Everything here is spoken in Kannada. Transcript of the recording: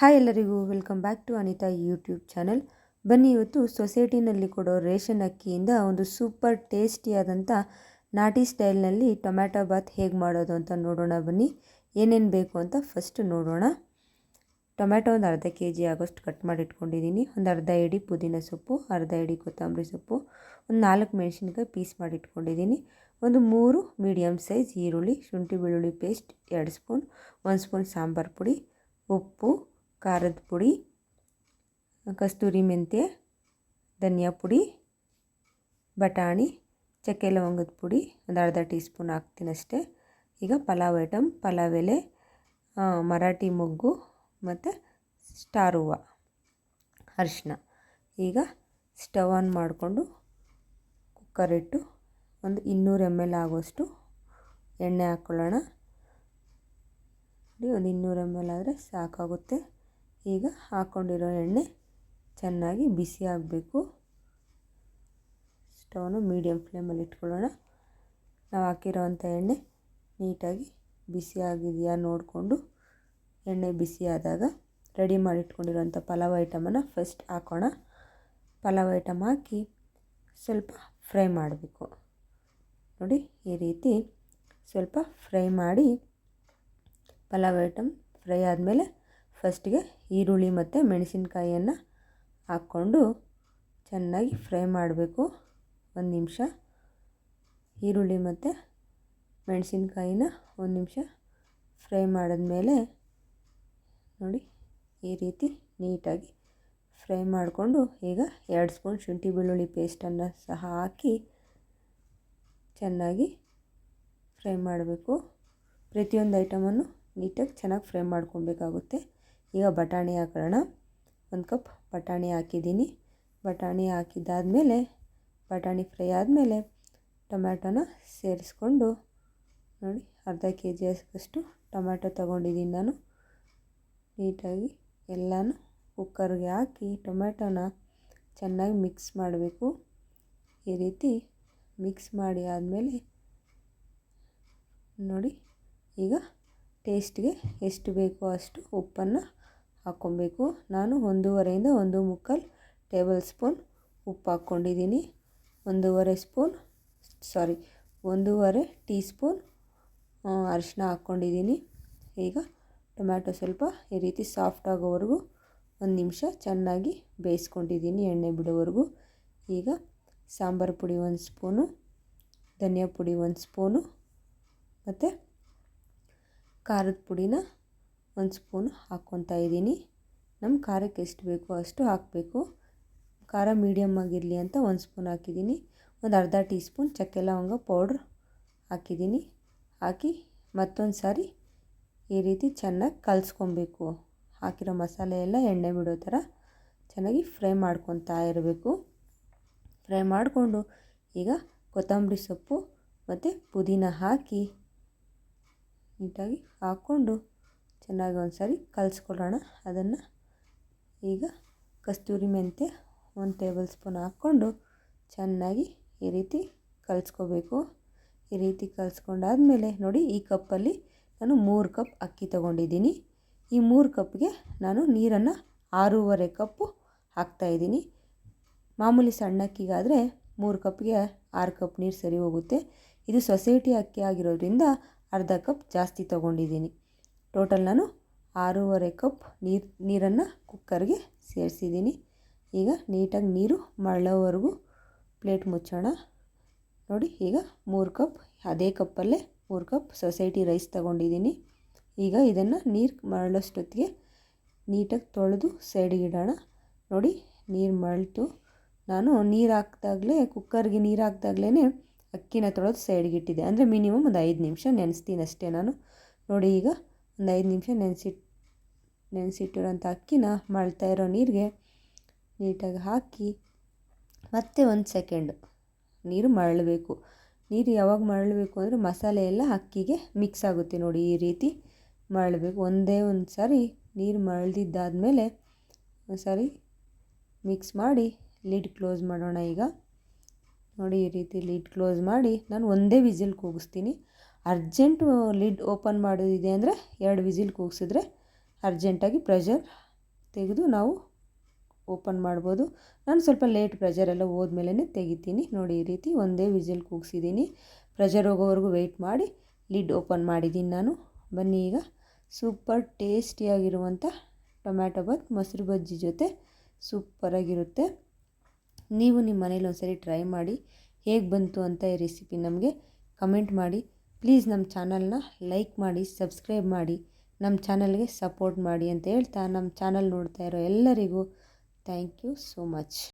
ಹಾಯ್ ಎಲ್ಲರಿಗೂ, welcome back to Anita YouTube channel. ಬನ್ನಿ, ಇವತ್ತು ಸೊಸೈಟಿನಲ್ಲಿ ಕೊಡೋ ರೇಷನ್ ಅಕ್ಕಿಯಿಂದ ಒಂದು ಸೂಪರ್ ಟೇಸ್ಟಿಯಾದಂಥ ನಾಟಿ ಸ್ಟೈಲ್ನಲ್ಲಿ ಟೊಮ್ಯಾಟೊ ಬಾತ್ ಹೇಗೆ ಮಾಡೋದು ಅಂತ ನೋಡೋಣ ಬನ್ನಿ. ಏನೇನು ಬೇಕು ಅಂತ ಫಸ್ಟ್ ನೋಡೋಣ. ಟೊಮ್ಯಾಟೊ ಒಂದು ಅರ್ಧ ಕೆ ಜಿ ಆಗೋಷ್ಟು ಕಟ್ ಮಾಡಿ ಇಟ್ಕೊಂಡಿದ್ದೀನಿ. ಒಂದು ಅರ್ಧ ಇಡಿ ಪುದೀನ ಸೊಪ್ಪು, ಅರ್ಧ ಇಡಿ ಕೊತ್ತಂಬರಿ ಸೊಪ್ಪು, ಒಂದು ನಾಲ್ಕು ಮೆಣಸಿನ್ಕಾಯಿ ಪೀಸ್ ಮಾಡಿ ಇಟ್ಕೊಂಡಿದ್ದೀನಿ. ಒಂದು ಮೂರು ಮೀಡಿಯಮ್ ಸೈಜ್ ಈರುಳ್ಳಿ, ಶುಂಠಿ ಬೆಳ್ಳುಳ್ಳಿ ಪೇಸ್ಟ್, ಎರಡು ಸ್ಪೂನ್, ಒಂದು ಸ್ಪೂನ್ ಸಾಂಬಾರು ಪುಡಿ, ಉಪ್ಪು ಖಾರದ ಪುಡಿ, ಕಸ್ತೂರಿ ಮೆಂತ್ಯ, ಧನಿಯಾ ಪುಡಿ, ಬಟಾಣಿ, ಚಕ್ಕೆ ಲವಂಗದ ಪುಡಿ, ಒಂದು ಅರ್ಧ ಟೀ ಸ್ಪೂನ್ ಹಾಕ್ತೀನಿ ಅಷ್ಟೇ. ಈಗ ಪಲಾವ್ ಐಟಮ್ ಪಲಾವ್ ಎಲೆ ಮರಾಠಿ ಮೊಗ್ಗು ಮತ್ತು ಸ್ಟಾರ್ ಹೂವು ಅರಿಶಿನ ಈಗ ಸ್ಟವ್ ಆನ್ ಮಾಡಿಕೊಂಡು ಕುಕ್ಕರ್ ಇಟ್ಟು ಒಂದು ಇನ್ನೂರು ಎಂ ಎಲ್ ಆಗೋಷ್ಟು ಎಣ್ಣೆ ಹಾಕ್ಕೊಳ್ಳೋಣ ಒಂದು ಇನ್ನೂರು ಎಂ ಎಲ್ ಆದರೆ ಸಾಕಾಗುತ್ತೆ. ಈಗ ಹಾಕ್ಕೊಂಡಿರೋ ಎಣ್ಣೆ ಚೆನ್ನಾಗಿ ಬಿಸಿ ಆಗಬೇಕು. ಸ್ಟವ್ನು ಮೀಡಿಯಮ್ ಫ್ಲೇಮಲ್ಲಿ ಇಟ್ಕೊಳ್ಳೋಣ. ನಾವು ಹಾಕಿರೋವಂಥ ಎಣ್ಣೆ ನೀಟಾಗಿ ಬಿಸಿ ಆಗಿದೆಯಾ ನೋಡಿಕೊಂಡು ಎಣ್ಣೆ ಬಿಸಿ ಆದಾಗ ರೆಡಿ ಮಾಡಿ ಇಟ್ಕೊಂಡಿರೋಂಥ ಪಲಾವ್ ಐಟಮನ್ನು ಫಸ್ಟ್ ಹಾಕೋಣ. ಪಲಾವ್ ಐಟಮ್ ಹಾಕಿ ಸ್ವಲ್ಪ ಫ್ರೈ ಮಾಡಬೇಕು. ನೋಡಿ, ಈ ರೀತಿ ಸ್ವಲ್ಪ ಫ್ರೈ ಮಾಡಿ ಪಲಾವ್ ಐಟಮ್ ಫ್ರೈ ಆದಮೇಲೆ ಫಸ್ಟಿಗೆ ಈರುಳ್ಳಿ ಮತ್ತು ಮೆಣಸಿನ್ಕಾಯಿಯನ್ನು ಹಾಕ್ಕೊಂಡು ಚೆನ್ನಾಗಿ ಫ್ರೈ ಮಾಡಬೇಕು. ಒಂದು ನಿಮಿಷ. ಈರುಳ್ಳಿ ಮತ್ತು ಮೆಣಸಿನ್ಕಾಯಿನ ಒಂದು ನಿಮಿಷ ಫ್ರೈ ಮಾಡಿದ್ಮೇಲೆ ನೋಡಿ ಈ ರೀತಿ ನೀಟಾಗಿ ಫ್ರೈ ಮಾಡಿಕೊಂಡು ಈಗ ಎರಡು ಸ್ಪೂನ್ ಶುಂಠಿ ಬೆಳ್ಳುಳ್ಳಿ ಪೇಸ್ಟನ್ನು ಸಹ ಹಾಕಿ ಚೆನ್ನಾಗಿ ಫ್ರೈ ಮಾಡಬೇಕು. ಪ್ರತಿಯೊಂದು ಐಟಮನ್ನು ನೀಟಾಗಿ ಚೆನ್ನಾಗಿ ಫ್ರೈ ಮಾಡ್ಕೊಬೇಕಾಗುತ್ತೆ ಈಗ ಬಟಾಣಿ ಹಾಕೋಣ. ಒಂದು ಕಪ್ ಬಟಾಣಿ ಹಾಕಿದ್ದೀನಿ. ಬಟಾಣಿ ಹಾಕಿದ್ದಾದಮೇಲೆ, ಬಟಾಣಿ ಫ್ರೈ ಆದಮೇಲೆ ಟೊಮ್ಯಾಟೋನ ಸೇರಿಸ್ಕೊಂಡು, ನೋಡಿ, ಅರ್ಧ ಕೆ ಜಿ ಅಷ್ಟು ಟೊಮ್ಯಾಟೊ ತೊಗೊಂಡಿದ್ದೀನಿ ನಾನು. ನೀಟಾಗಿ ಎಲ್ಲನೂ ಕುಕ್ಕರ್ಗೆ ಹಾಕಿ ಟೊಮ್ಯಾಟೋನ ಚೆನ್ನಾಗಿ ಮಿಕ್ಸ್ ಮಾಡಬೇಕು. ಈ ರೀತಿ ಮಿಕ್ಸ್ ಮಾಡಿ ಆದಮೇಲೆ, ನೋಡಿ, ಈಗ ಟೇಸ್ಟ್ಗೆ ಎಷ್ಟು ಬೇಕೋ ಅಷ್ಟು ಉಪ್ಪನ್ನು ಹಾಕ್ಕೊಬೇಕು. ನಾನು ಒಂದೂವರೆಯಿಂದ ಒಂದು ಮುಕ್ಕಾಲು ಟೇಬಲ್ ಸ್ಪೂನ್ ಉಪ್ಪು ಹಾಕ್ಕೊಂಡಿದ್ದೀನಿ. ಒಂದೂವರೆ ಸ್ಪೂನ್, ಸಾರಿ, ಒಂದೂವರೆ ಟೀ ಸ್ಪೂನ್ ಅರಿಶಿನ ಹಾಕ್ಕೊಂಡಿದ್ದೀನಿ. ಈಗ ಟೊಮ್ಯಾಟೊ ಸ್ವಲ್ಪ ಈ ರೀತಿ ಸಾಫ್ಟ್ ಆಗೋವರೆಗೂ ಒಂದು ನಿಮಿಷ ಚೆನ್ನಾಗಿ ಬೇಯಿಸ್ಕೊಂಡಿದ್ದೀನಿ ಎಣ್ಣೆ ಬಿಡೋವರೆಗೂ. ಈಗ ಸಾಂಬಾರು ಪುಡಿ ಒಂದು ಸ್ಪೂನು, ಧನಿಯಾ ಪುಡಿ ಒಂದು ಸ್ಪೂನು, ಮತ್ತು ಖಾರದ ಪುಡಿನ ಒಂದು ಸ್ಪೂನ್ ಹಾಕ್ಕೊತಾ ಇದ್ದೀನಿ. ನಮ್ಮ ಖಾರಕ್ಕೆ ಎಷ್ಟು ಬೇಕೋ ಅಷ್ಟು ಹಾಕಬೇಕು. ಖಾರ ಮೀಡಿಯಮ್ ಆಗಿರಲಿ ಅಂತ ಒಂದು ಸ್ಪೂನ್ ಹಾಕಿದ್ದೀನಿ. ಒಂದು ಅರ್ಧ ಟೀ ಸ್ಪೂನ್ ಚಕ್ಕೆ ಲವಂಗ ಪೌಡ್ರ್ ಹಾಕಿದ್ದೀನಿ. ಹಾಕಿ ಮತ್ತೊಂದು ಸಾರಿ ಈ ರೀತಿ ಚೆನ್ನಾಗಿ ಕಲಸ್ಕೊಬೇಕು. ಹಾಕಿರೋ ಮಸಾಲೆ ಎಲ್ಲ ಎಣ್ಣೆ ಬಿಡೋ ಥರ ಚೆನ್ನಾಗಿ ಫ್ರೈ ಮಾಡ್ಕೊತಾ ಇರಬೇಕು. ಫ್ರೈ ಮಾಡಿಕೊಂಡು ಈಗ ಕೊತ್ತಂಬರಿ ಸೊಪ್ಪು ಮತ್ತು ಪುದೀನ ಹಾಕಿ ನೀಟಾಗಿ ಹಾಕ್ಕೊಂಡು ಚೆನ್ನಾಗಿ ಒಂದು ಸಾರಿ ಕಲಿಸ್ಕೊಳ್ಳೋಣ. ಅದನ್ನು ಈಗ ಕಸ್ತೂರಿ ಮೆಂತ್ಯ ಒಂದು ಟೇಬಲ್ ಸ್ಪೂನ್ ಹಾಕ್ಕೊಂಡು ಚೆನ್ನಾಗಿ ಈ ರೀತಿ ಕಲಿಸ್ಕೋಬೇಕು. ಈ ರೀತಿ ಕಲಿಸ್ಕೊಂಡಾದ್ಮೇಲೆ ನೋಡಿ ಈ ಕಪ್ಪಲ್ಲಿ ನಾನು ಮೂರು ಕಪ್ ಅಕ್ಕಿ ತಗೊಂಡಿದ್ದೀನಿ. ಈ ಮೂರು ಕಪ್ಗೆ ನಾನು ನೀರನ್ನು ಆರೂವರೆ ಕಪ್ಪು ಹಾಕ್ತಾಯಿದ್ದೀನಿ ಮಾಮೂಲಿ ಸಣ್ಣ ಅಕ್ಕಿಗಾದರೆ ಮೂರು ಕಪ್ಗೆ ಆರು ಕಪ್ ನೀರು ಸರಿ ಹೋಗುತ್ತೆ. ಇದು ಸೊಸೈಟಿ ಅಕ್ಕಿ ಆಗಿರೋದ್ರಿಂದ ಅರ್ಧ ಕಪ್ ಜಾಸ್ತಿ ತೊಗೊಂಡಿದ್ದೀನಿ. ಟೋಟಲ್ ನಾನು ಆರೂವರೆ ಕಪ್ ನೀರು, ನೀರನ್ನು ಕುಕ್ಕರ್ಗೆ ಸೇರಿಸಿದ್ದೀನಿ. ಈಗ ನೀಟಾಗಿ ನೀರು ಮಳ್ಳೋವರೆಗೂ ಪ್ಲೇಟ್ ಮುಚ್ಚೋಣ. ನೋಡಿ, ಈಗ ಮೂರು ಕಪ್, ಅದೇ ಕಪ್ಪಲ್ಲೇ ಮೂರು ಕಪ್ ಸೊಸೈಟಿ ರೈಸ್ ತಗೊಂಡಿದ್ದೀನಿ. ಈಗ ಇದನ್ನು ನೀರು ಮರಳೋಷ್ಟೊತ್ತಿಗೆ ನೀಟಾಗಿ ತೊಳೆದು ಸೈಡಿಗೆ ಇಡೋಣ. ನೋಡಿ, ನೀರು ಮರಳಿತು. ನಾನು ನೀರು ಹಾಕ್ದಾಗಲೇ, ಕುಕ್ಕರ್ಗೆ ನೀರು ಹಾಕ್ದಾಗ್ಲೇ ಅಕ್ಕಿನ ತೊಳೆದು ಸೈಡ್ಗೆ ಇಟ್ಟಿದ್ದೆ. ಅಂದರೆ ಮಿನಿಮಮ್ ಒಂದು ಐದು ನಿಮಿಷ ನೆನೆಸ್ತೀನಿ ಅಷ್ಟೇ ನಾನು. ನೋಡಿ, ಈಗ ಒಂದು ಐದು ನಿಮಿಷ ನೆನೆಸಿಟ್ಟು ನೆನೆಸಿಟ್ಟಿರೋಂಥ ಅಕ್ಕಿನ ಮಳ್ತಾ ಇರೋ ನೀರಿಗೆ ನೀಟಾಗಿ ಹಾಕಿ ಮತ್ತೆ ಒಂದು ಸೆಕೆಂಡ್ ನೀರು ಮರಳಬೇಕು. ನೀರು ಯಾವಾಗ ಮರಳಬೇಕು ಅಂದರೆ ಮಸಾಲೆ ಎಲ್ಲ ಅಕ್ಕಿಗೆ ಮಿಕ್ಸ್ ಆಗುತ್ತೆ ನೋಡಿ ಈ ರೀತಿ ಮರಳಬೇಕು. ಒಂದೇ ಒಂದು ಸಾರಿ ನೀರು ಮರಳ್ದಿದ್ದಾದಮೇಲೆ ಒಂದು ಸಾರಿ ಮಿಕ್ಸ್ ಮಾಡಿ ಲಿಡ್ ಕ್ಲೋಸ್ ಮಾಡೋಣ ಈಗ. ನೋಡಿ ಈ ರೀತಿ ಲಿಡ್ ಕ್ಲೋಸ್ ಮಾಡಿ ನಾನು ಒಂದೇ ವಿಸಿಲ್ ಕೂಗಿಸ್ತೀನಿ. ಅರ್ಜೆಂಟು ಲಿಡ್ ಓಪನ್ ಮಾಡೋದಿದೆ ಅಂದರೆ ಎರಡು ವಿಸಿಲ್ ಕೂಗಿಸಿದ್ರೆ ಅರ್ಜೆಂಟಾಗಿ ಪ್ರೆಷರ್ ತೆಗೆದು ನಾವು ಓಪನ್ ಮಾಡ್ಬೋದು. ನಾನು ಸ್ವಲ್ಪ ಲೇಟ್ ಪ್ರೆಷರೆಲ್ಲ ಹೋದ್ಮೇಲೆ ತೆಗಿತೀನಿ. ನೋಡಿ, ಈ ರೀತಿ ಒಂದೇ ವಿಸಿಲ್ ಕೂಗಿಸಿದ್ದೀನಿ. ಪ್ರೆಷರ್ ಹೋಗೋವರೆಗೂ ವೆಯ್ಟ್ ಮಾಡಿ ಲಿಡ್ ಓಪನ್ ಮಾಡಿದ್ದೀನಿ ನಾನು. ಬನ್ನಿ ಈಗ. ಸೂಪರ್ ಟೇಸ್ಟಿಯಾಗಿರುವಂಥ ಟೊಮ್ಯಾಟೊ ಬಾತ್, ಮೊಸರು ಬಜ್ಜಿ ಜೊತೆ ಸೂಪರಾಗಿರುತ್ತೆ ನೀವು ನಿಮ್ಮ ಮನೇಲಿ ಒಂದ್ಸರಿ ಟ್ರೈ ಮಾಡಿ ಹೇಗೆ ಬಂತು ಅಂತ ಈ ರೆಸಿಪಿ ನಮಗೆ ಕಮೆಂಟ್ ಮಾಡಿ. ಪ್ಲೀಸ್ ನಮ್ಮ ಚಾನಲ್ನ ಲೈಕ್ ಮಾಡಿ, ಸಬ್ಸ್ಕ್ರೈಬ್ ಮಾಡಿ, ನಮ್ಮ ಚಾನಲ್ಗೆ ಸಪೋರ್ಟ್ ಮಾಡಿ ಅಂತ ಹೇಳ್ತಾ ನಮ್ಮ ಚಾನಲ್ ನೋಡ್ತಾ ಇರೋ ಎಲ್ಲರಿಗೂ ಥ್ಯಾಂಕ್ ಯು ಸೋ ಮಚ್.